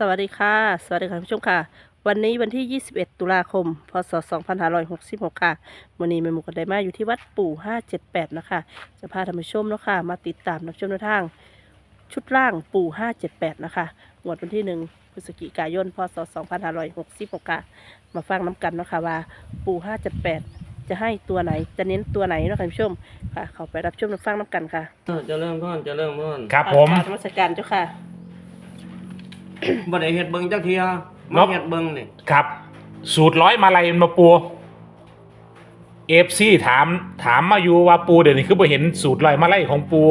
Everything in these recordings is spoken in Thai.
สวัสดีค่ะ สวัสดีค่ะท่านผู้ชมค่ะ วันนี้วันที่ 21 ตุลาคม พศ 2566 ค่ะวันนี้แม่หมูกันได้มาอยู่ที่วัดปู่ 578 นะคะ จะพาท่านผู้ชมเนาะค่ะ มาติดตามรับชมแนวทาง ชุดล่างปู่ 578 นะคะงวดวันที่ 1 พฤศจิกายน พศ 2566 ค่ะ มาฟังน้ำกันเนาะค่ะว่าปู่ 578 จะให้ตัวไหน จะเน้นตัวไหนเนาะค่ะท่านผู้ชม ค่ะ เขาไปรับชมรับฟังน้ำกันค่ะ เออเจะเริ่มพ่อนเจะเริ่มพ่อนครับผมกราบนมัสการเจ้าค่ะ บ่ได้เฮ็ดเบิ่งจักเทียนมาบเฮ็ดเบิ่งนี่ครับ สูตรร้อยมาลัยมาปูเอฟซีถามถามมาอยู่ว่าปูเดี๋ยวนี้คือบ่เห็นสูตรร้อยมาลัยของปู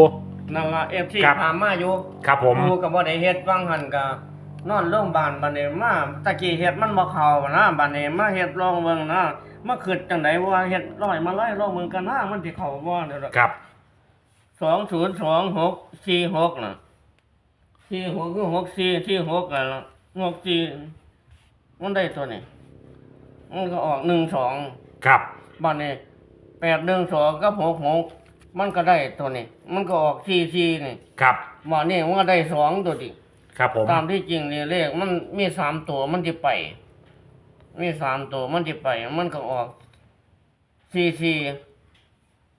นั่นล่ะ FC ครับ ถามมาอยู่ครับผม กูก็บ่ได้เฮ็ดวางหันก็นอนโรงพยาบาลบัดนี้มาตะกี้เฮ็ดมันบ่เข้านะบัดนี้มาเฮ็ดลองเบิ่งนะมาคิดจังไดว่าเฮ็ดร้อยมาไล่ลองเบิ่งกันนะมันสิเข้าบ่เด้อครับ 202646น่ะ 46คือ64ที่6กันล่ะ64มันได้ตัวนี้มันก็ออก12ครับบ้านนี้แปดหนึ่งสองกับหกหกมันก็ได้ตัวนี้ มันก็ออกสี่สี่นี่ครับบ้านนี้มันก็ได้สองตัวดิครับผมตามที่จริงนี่เลขมันมีสามตัวมันจะไป มีสามตัวมันจะไป มันก็ออกสี่สี่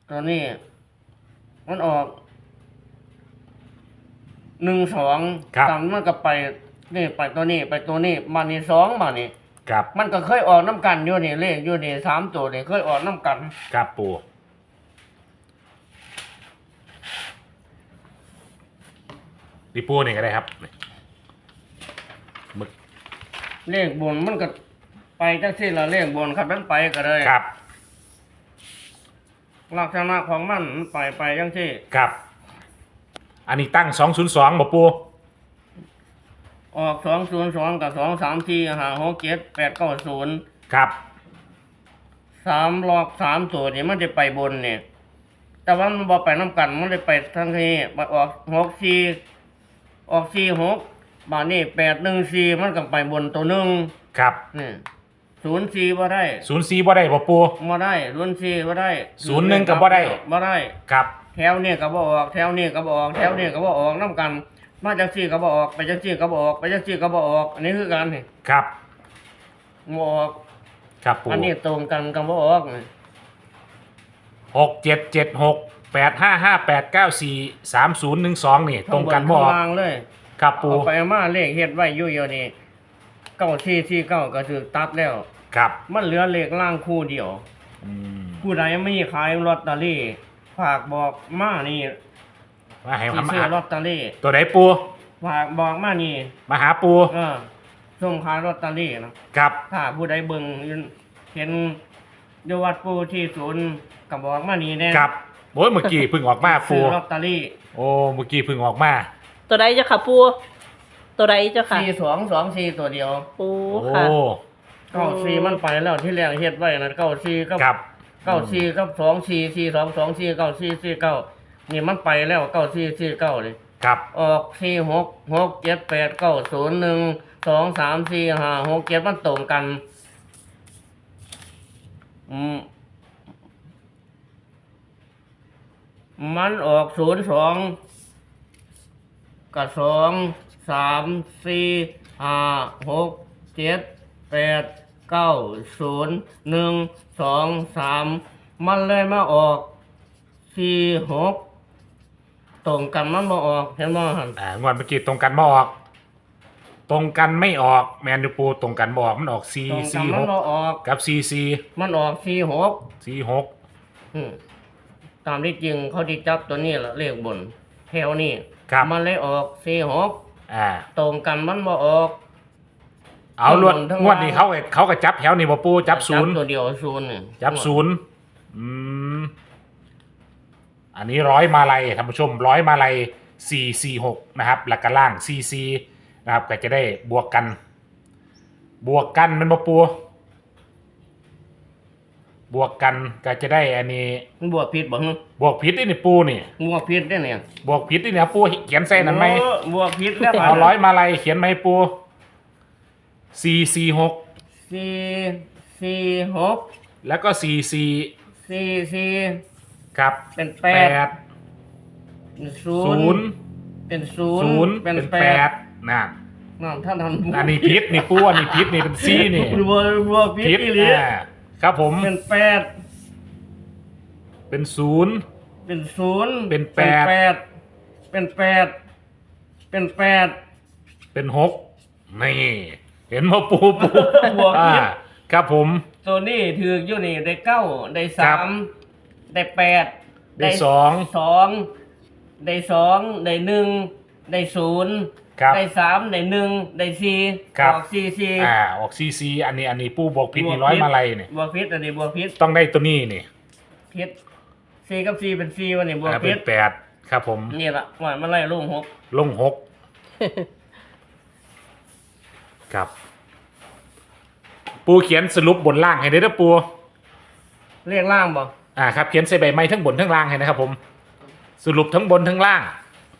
ตัวนี้ มันออก หนึ่งสองครับตามมันก็ไปนี่ไปตัวนี้ไปตัวนี้บ้านนี้สองบ้านนี้ครับมันก็เคยออกน้ำกันอยู่นี่เลขอยู่นี่สามตัวนี่เคยออกน้ำกันครับปูดิปูนี่ก็ได้ครับมึกเลขบนมันก็ไปจังซี่ละเลขบนครับมันไปก็เลยครับลักษณะของมันมันไปไปจังซี่ ครับ อันนี้ตั้งสองศูนย์สองบ่ปูออกสองศูนย์สองกับสองสามสี่ห้าหกเจ็ดแปดเก้าศูนย์ครับสามรอบสามตัวนี่มันจะไปบนเนี่ยแต่ว่ามันบ่ไปน้ำกันมันจะไปทั้งนี้ไปออกหกสี่ออกสี่หกบาทนี่แปดหนึ่งสี่มันก็ไปบนตัวหนึ่งครับนี่ศูนย์สี่บ่ได้ศูนย์สี่บ่ได้บ่ปูบ่ได้ศูนย์สี่บ่ได้ศูนย์หนึ่งก็บ่ได้บ่ได้ครับ แถวนี่ก็บออกแถวนี่ก็บออกแถวนี่ก็บออกน้ำกัน มาจากซี่ก็บออกไปจากซี่ก็บออกไปจากซี่ก็บออก อันนี้คือการนี่ครับบออกครับปูอันนี้ตรงกันกับบออกนี่หกเจ็ดเจ็ดหกแปดห้าห้าแปดเก้าสี่สามศูนย์หนึ่งสองนี่ตรงกันบ่ข้างล่างเลยครับปูเอาไปเอามาเลขเฮ็ดไว้อยู่เดียวนี่เก้าที่ที่เก้าก็ถือตัดแล้ว ครับ มันเหลือเลขล่างคู่เดียวอืมผู้ใดไม่ขายลอตเตอรี่ ฝากบอกมานี่มาให้สิมาซื้อหาลอตเตอรี่ตัวไหนปูฝากบอกมานี่มาหาปูเออส่งขายลอตเตอรี่นะครับถ้าผู้ใดเบิ่งเห็นอยู่วัดปูที่ศูนย์ก็บอกมานี่แน่ครับโอ้ยเมื่อกี้เพิ่งออกมาปูซื้อลอตเตอรี่โอ้เมื่อกี้เพิ่งออกมาตัวใดเจ้าค่ะปูตัวใดเจ้าค่ะสี่สองสองสี่ตัวเดียวโอ้โอ้ค่ะ เก้าสี่มันไปแล้วที่แรกเฮ็ดไว้นะเก้าสี่กับครับ เก้าสี่กับสองสี่สี่สองสองสี่เก้าสี่สี่เก้านี่มันไปแล้วเก้าสี่สี่เก้าเลยครับ ออกสี่หกหกเจ็ดแปดเก้าศูนย์หนึ่งสองสามสี่ห้าหกเจ็ดมันตรงกันอืมมันออกศูนย์สองกับสองสามสี่ห้าหกเจ็ดแปด เก้าศูนย์หนึ่งสองสามมันเลยมาออกสี่หกตรงกันมันมาออกเห็นบ่หันอ่างวดเมื่อกี้ตรงกันบ่ออก ตรงกันไม่ออกแมนยูปูตรงกันบออกมันออกซีตรงกัซีนหมันกมาออก กับซีซีมันออกสี่หกซีหกอืมตามที่จริงเขาที่จับตัวนี้แหละเลขบนแถวนี้ครับมันเลยออกสี่หกอ่าตรงกันมันมาออก เอาลวดทั้งบนทั้งงวดล่างนี้เขาก็เขาก็จับแถวนี่บ่ปูจับศูนย์ตัวเดียวศูนย์นี่จับศูนย์อืมอันนี้ร้อยมาลัยท่านผู้ชมร้อยมาลัยสี่สี่หกนะครับหลักกระล่างซีซีนะครับ ก็จะได้บวกกัน บวกกันมันบ่ปู บวกกันก็จะได้อันนี้ มันบวกผิดบ่ฮึบวกผิดนี่นี่ปูนี่ บวกผิดได้เนี่ยบวกผิดนี่นะปูเขียนใส่นั้นไหมโอ้บวกผิดแล้วเอาร้อยมาลัยเขียนไหมปู สี่สี่หกสี่สี่หกแล้วก็สี่สี่สี่สี่ครับเป็นแปแปดดศูศูนนย์ย์เป็นศูนย์ศูนย์เป็นเป็นแปแปดดนะนั่นท่านทันอันนี้พิษนี่ปูอันนี้พิษนี่เป็นซีนี่บัวบัวพิษพิษอีหลีอ่าครับผมเป็นแปดเป็นศูนย์ เป็นศูนย์เป็นแปด เป็นแปดเป็นแปดเป็นหกนี่ เห็นว่าปูปูบวกอ่าพิษครับผม ตัวนี้ถืออยู่นี่ได้เก้าได้ครัสาบมได้แปดได้สองสองได้สองได้หนึ่งได้ศูนย์ครับได้สามได้หนึ่งได้สี่ครับออกสี่สี่อ่าออกซีซีอันนี้อันนี้ปูบอกพิษนี่บวกร้อยพิษมาลัยเนี่ยบวกพิษอันนี้บวกพิษต้องได้ตัวนี้นี่พิษสี่กับสี่เป็นสี่วันนี้บวกอ่าพิเป็ษนแปดครับผมนี่ละว่ามาไล่ลุงหกลงหก ครับ ปูเขียนสรุปบนล่างให้ได้นะปู เรียกล่างบ่อ่าครับเขียนใส่ใบไม้ทั้งบนทั้งล่างให้นะครับ ผม สรุปทั้งบนทั้งล่าง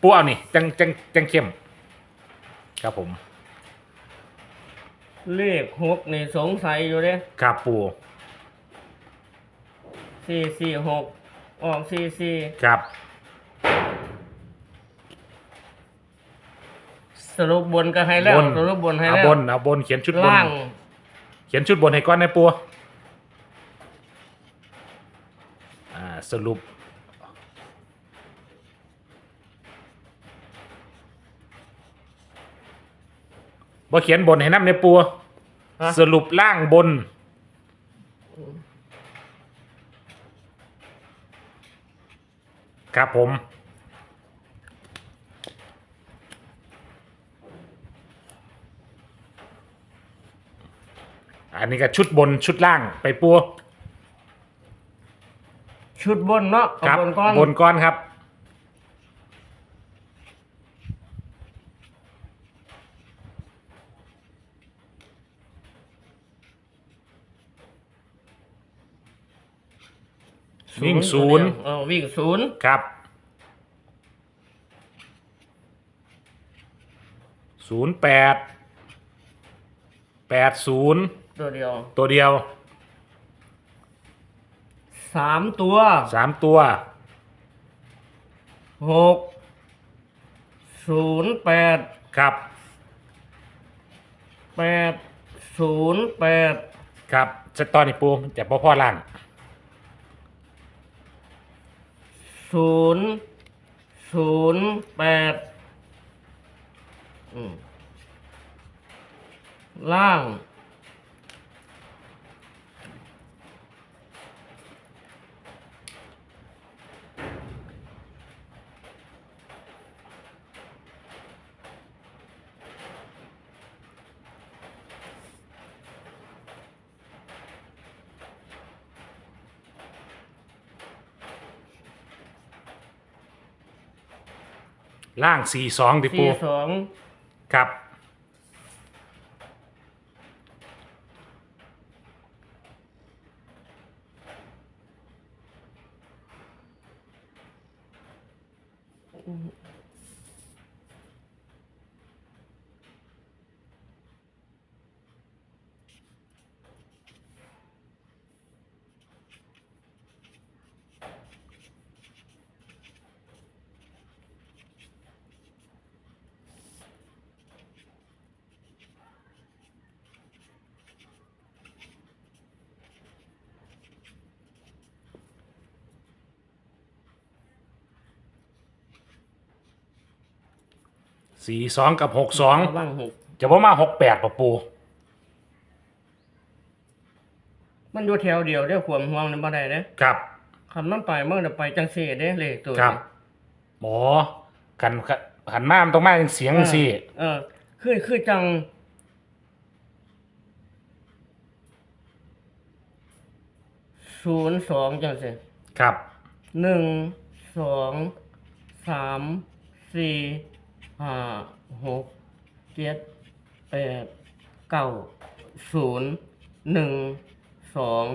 ปูเอานี่จังจังจังเข้มครับผม เลขหกนี่สงสัยอยู่เด้ครับปูสี่สี่หกออกสี่สี่ครับ สรุปบนก็ให้แล้วบน สรุปบนให้เอาแล้วบนเอาบนเขียนชุดบน ล่าง เขียนชุดบนให้ก้อนนะปูอ่าสรุป บ่เขียนบนให้น้ำในปัว ฮะ สรุปล่างบน ครับผม อันนี้ก็ชุดบนชุดล่างไปปัวชุดบนเนาะเอาครับบนก้อนบนก้อนครับ วิ่งศูนย์ เออวิ่งศูนย์ครับศูนย์แปดแปดศูนย์ ตัวเดียวตัวเดียวสามตัวสามตัวหกศูนย์แปดครับแปดศูนย์แปดครับสตอนนี้ปูแต่พ่อพ่อล่างศูนย์ศูนย์แปดอืมล่าง ล่างสี่สองดิปูสี่สองครับ สี่สองกับหกสองล่างหกจะว่ามาหกแปดปะปูมันอยู่แถวเดียวเด้อความห่วงในบ่ได้เด้อครับคันมันไปเมื่อจะไปจังซี่เด้เลขตัวครับนี้หมอกันขันมามนต้องมาเป็นเสียงสิเออคือคือจังศูนย์สองจังสิครับหนึ่งสองสามสี่ ห้าหกเจ็ดแปดเก้าศูนย์หนึ่งสอง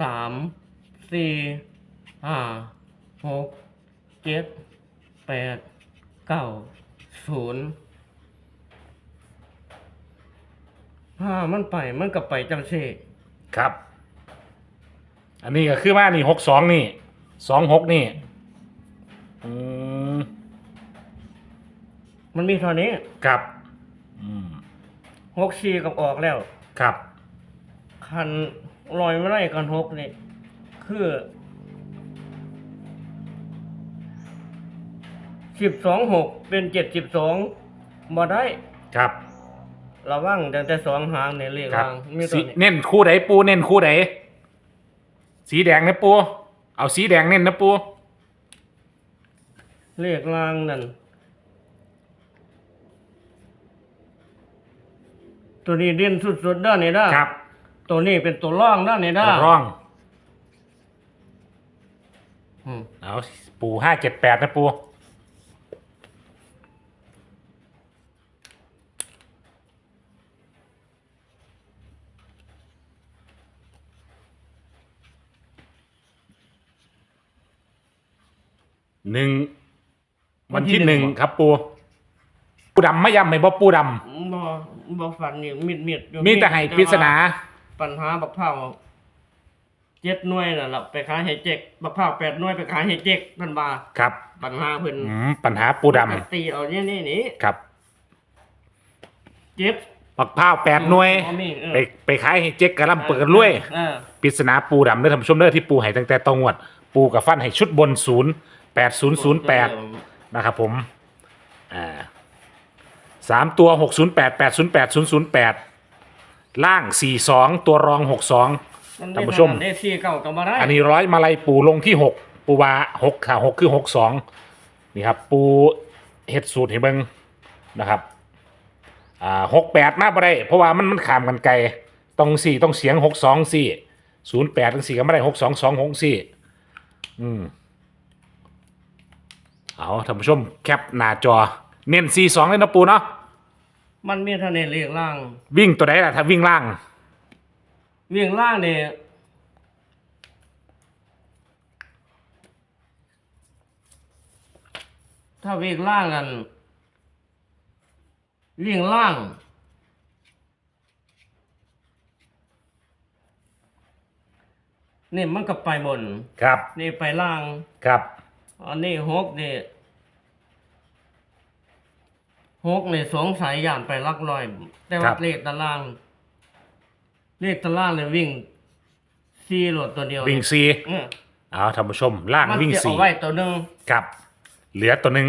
สามสี่ห้าหกเจ็ดแปดเก้าศูนย์ถ้ามันไปมันก็ไปจังสิครับ อันนี้ก็คือว่านี่หกสองนี่สองหกนี่อืม มันมีเท่านี้ครับอืมหกสี่กับออกแล้ว ครับคันลอยไม่ได้กันหกนี่คือสิบสองหกเป็นเจ็ดสิบสองบ่ได้ครับ ระวังแต่แต่สองหางในเลขครับ รางมีตัสีวนี้เน้นคู่ไหนปูเน้นคู่ไหนสีแดงนะปู เอาสีแดงเน้นนะปูเลขรางนั่น ตัวนี้เด่นสุดๆด้านนี้ด้าครับตัวนี้เป็นตัวร่องด้านนี้ด้าตัวร่องอืมเอาปูห้าเจ็ดแปดนะปูหนึ่งวันที่หนึ่งครับปู ปูดำไม่ยำไม่บอกปูดบ่บ่ฟันนี่มิดมิดอยู่ำมีแต่ให้ปริศนา ปัญหาบักเผาเจ็ดหน่วยน่ะล่ะไปขายให้เจ๊กบักเผาแปดหน่วยไปขายให้เจ๊กเพิ่นว่าครับปัญหาเพิ่นอืมปัญหาปูดตีเอาเนี่ยนี่นี่ำครับเจ็บปักพ้าวแปดหน่วยเอามีเออไปไปขายให้เจ๊กกระลำเปิดรวยเออ ปริศนาปูดำเด้อท่านผู้ชมเด้อที่ปูให้ตั้งแต่ตองวด ปูกับฟันให้ชุดบนศูนย์แปดศูนย์ศูนย์แปดนะครับผม อ่า สามตัวหกศูนย์แปดแปดศูนย์แปดศูนย์ศูนย์แปดล่างสี่สองตัวรองหกสองท่านผู้ชม ได้สี่เก้าก็บ่ได้อันนี้ร้อยมาลัยปูลงที่หกปูวาหกค่ะหกคือหกสองนี่ครับ ปูเฮ็ดสูตรให้เบิ่งนะครับอ่าหกแปดมาบ่ได้ เพราะว่ามันมันขามกันไกลต้องสี่ต้องเสียงหกสองสี่ศูนย์แปดต้องสี่ก็ไม่ได้หกสองสองหกสี่อืมเอาท่านผู้ชมแคปหน้าจอ เน้นสี่สองเลยนะปูเนาะ มันมีเท่านี้เลขล่าง วิ่งตัวไหนล่ะถ้าวิ่งล่าง วิ่งล่างนี่ถ้าวิ่งล่างกัน วิ่งล่าง นี่มันก็ไปบน ครับ นี่ไปล่าง ครับ อันนี้หกนี่ หกนี่สงสัยย่านไปลักลอย แต่ว่าเลขตาราง เลขตารางเลยวิ่งสี่โหลดตัวเดียววิ่งสี่เออเอาท่านผู้ชมล่างมันวิ่งจะเอาสี่ไว้ตัวหนึ่งครับ เหลือตัวหนึ่ง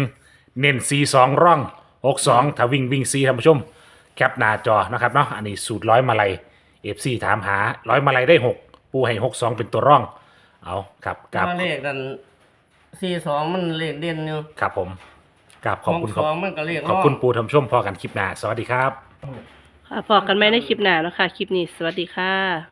เน้นสี่สองร่องหกสองถ้าวิ่งวิ่งสี่ท่านผู้ชม แคปหน้าจอนะครับเนาะอันนี้สูตรร้อยมาลัยเอฟซีถามหาร้อยมาลัยได้หกปูให้หกสองเป็นตัวร่อง เอาครับกับว่าเลขนั้นสี่สองมันเลขเด่นอยู่ครับผม กับขอบคุณหขกอบสองมันก็เลขขอบคุณปูท่านผู้ชมพอกันคลิปหน้า สวัสดีครับ ค่ะพอกันไหมในคลิปหน้าเนาะคะคลิปนี้สวัสดีค่ะ